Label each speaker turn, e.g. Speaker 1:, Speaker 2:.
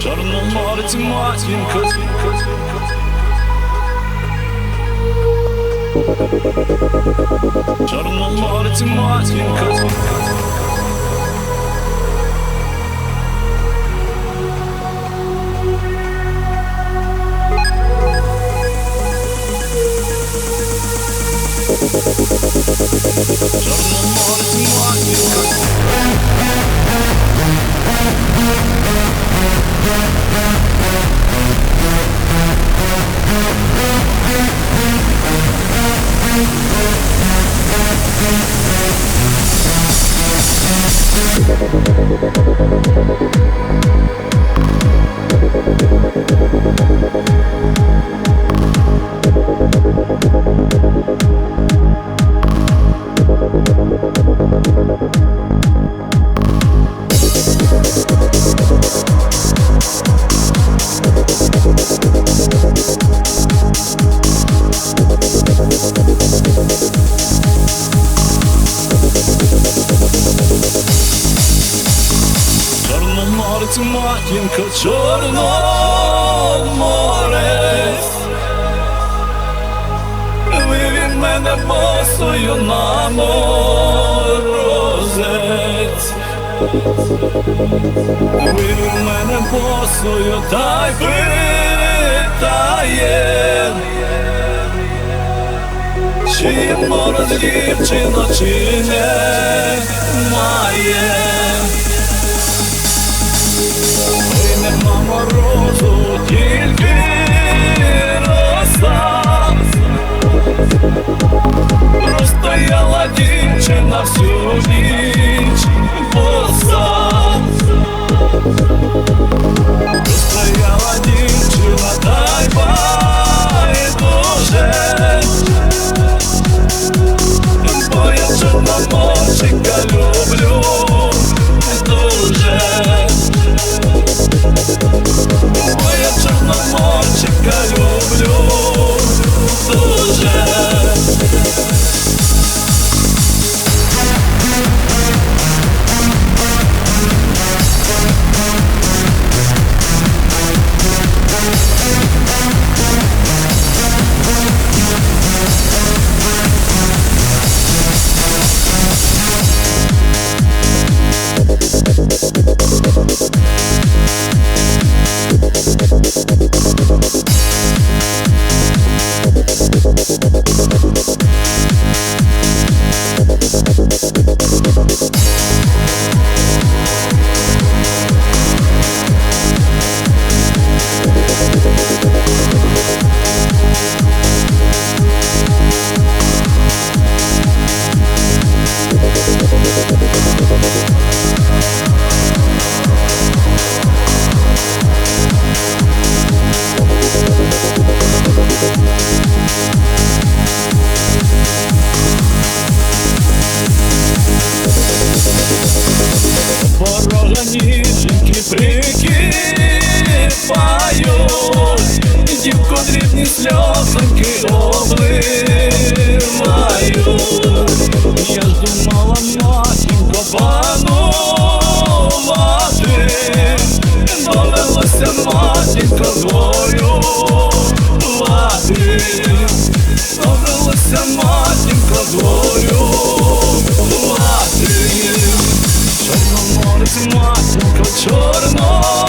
Speaker 1: Чорноморець матінко Чорноморець матінко Чорноморець Thank Чорноморець матінко, Чорноморець Вивів мене босою на морозець. Вивів мене босою та й питає Чи мороз дівчина, чи не має Ой, нема морозу, ніженьки прикипають Дівко дрібні сльозоньки обливають. Я ж думала, матінко, панувати. Довелося, матінко, горювати ясно, чорно